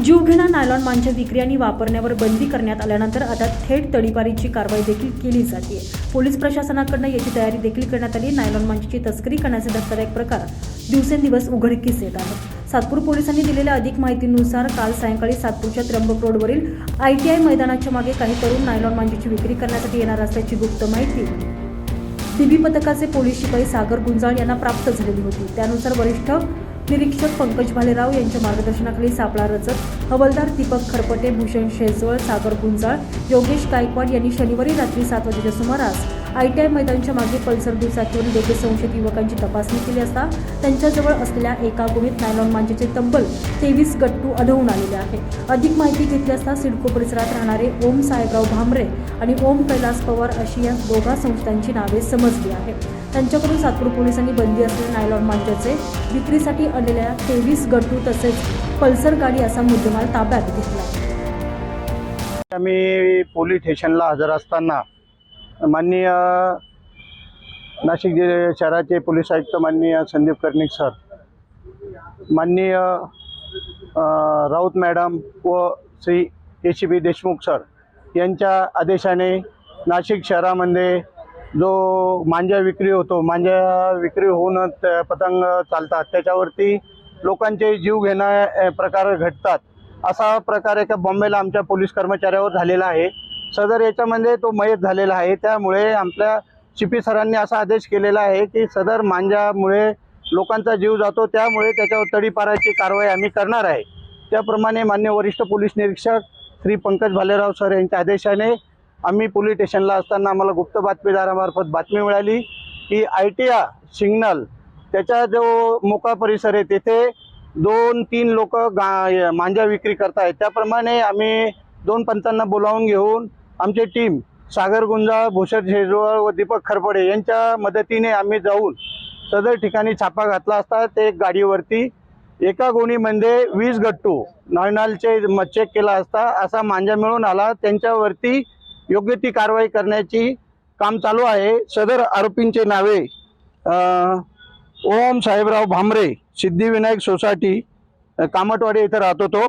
जीवघेणा नायलॉन मांच्या विक्री आणि वापरण्यावर बंदी करण्यात आल्यानंतर आता थेट तडीपारीची कारवाई देखील केली जाते पोलीस प्रशासनाकडनं याची तयारी देखील करण्यात आली. नायलॉन मांचीची तस्करी करण्याचे धक्कादायक प्रकार दिवसेंदिवस उघडकीस येत आहेत. सातपूर पोलिसांनी दिलेल्या अधिक माहितीनुसार काल सायंकाळी सातपूरच्या त्र्यंबक रोडवरील आय टी आय मैदानाच्या मागे काही तरुण नायलॉन मांजीची विक्री करण्यासाठी येणार असल्याची गुप्त माहिती सीबी पथकाचे पोलीस शिपाई सागर गुंजाळ यांना प्राप्त झालेली होती. त्यानुसार वरिष्ठ निरीक्षक पंकज भालेराव यांच्या मार्गदर्शनाखाली सापळा रचत हवालदार दीपक खरपटे भूषण शेजवळ सागर गुंजाळ योगेश गायकवाड यांनी शनिवारी रात्री सात वाजेच्या सुमारास आयटीआय मैदानच्या मागे पल्सर दुचाकीवरील दोघे संशयित युवकांची तपासणी केली असता त्यांच्याजवळ असलेल्या एका गुणित नायलॉन मांजेचे तब्बल तेवीस गट्टू आढळून आलेले आहे. अधिक माहिती घेतली असता सिडको परिसरात राहणारे ओम साहेबराव भामरे आणि ओम कैलास पवार अशी या दोघा संस्थांची नावे समजली आहेत. त्यांच्याकडून सातपूर पोलिसांनी बंदी असलेल्या नायलॉन मांजाचे विक्रीसाठी आलेल्या तेवीस गट्टू तसेच पल्सर गाडी असा मुद्देमाल ताब्यात घेतला. आम्ही पोलीस स्टेशनला हजर असताना माननीय नाशिक जिल्हे शहराचे पोलीस आयुक्त माननीय संदीप कर्णिक सर माननीय राऊत मॅडम व Shri A C B Deshmukh sir यांच्या आदेशाने नाशिक शहरामध्ये जो मांजा विक्री होतो मांजा विक्री होऊन पतंग चालतात त्याच्यावरती लोकांचे जीव घेणा प्रकार घडतात असा प्रकार एका बॉम्बेला आमच्या पोलीस कर्मचाऱ्यावर झालेला आहे. सदर याच्यामध्ये तो मयत झालेला आहे. त्यामुळे आपल्या शिपी सरांनी असा आदेश केलेला आहे की सदर मांजामुळे लोकांचा जीव जातो. त्यामुळे त्याच्यावर तडीपाराची कारवाई आम्ही करणार आहे. त्याप्रमाणे मान्य वरिष्ठ पोलीस निरीक्षक श्री पंकज भालेराव सर यांच्या आदेशाने आम्ही पोलीस स्टेशनला असताना आम्हाला गुप्त बातमीदारामार्फत बातमी मिळाली की आय टी आ सिग्नल त्याचा जो मोका परिसर आहे तेथे दोन तीन लोक गा मांजा विक्री करतायत. त्याप्रमाणे आम्ही दोन पंचांना बोलावून घेऊन आमची टीम सागर गुंजाळ भूषण शेजवळ व दीपक खरपडे यांच्या मदतीने आम्ही जाऊन सदर ठिकाणी छापा घातला असता ते गाडीवरती एका गोणीमध्ये वीस गट्टू नॉयनालचे चेक केला असता असा मांजा मिळून आला. त्यांच्यावरती योग्य ती कारवाई करण्याची काम चालू आहे. सदर आरोपींचे नावे ओम साहेबराव भांबरे सिद्धिविनायक सोसायटी कामटवाडी इथं राहतो तो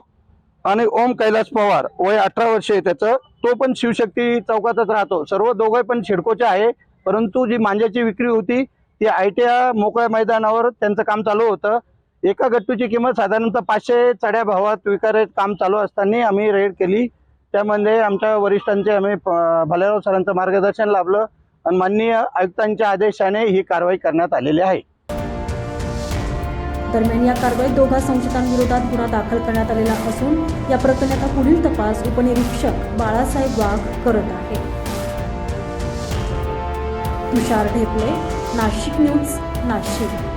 आणि ओम कैलास पवार वय अठरा वर्ष आहे त्याचं. तो पण शिवशक्ती चौकातच राहतो. सर्व दोघे पण शिडकोचे आहे. परंतु जी मांज्याची विक्री होती ती आय टी मोकळ्या मैदानावर त्यांचं काम चालू होतं. एका गट्टूची किंमत साधारणतः पाचशे चढ्या भावात विकारत काम चालू असताना आम्ही रेड केली. त्यामध्ये आमच्या वरिष्ठांचे आम्ही भालेराव सरांचं मार्गदर्शन लाभलं. आणि माननीय आयुक्तांच्या आदेशाने ही कारवाई करण्यात आलेली आहे. दरम्यान या कारवाईत दोघा संशयितांविरोधात गुन्हा दाखल करण्यात आलेला असून या प्रकरणाचा पुढील तपास उपनिरीक्षक बाळासाहेब वाघ करत आहे. तुषार ढेपले नाशिक न्यूज नाशिक.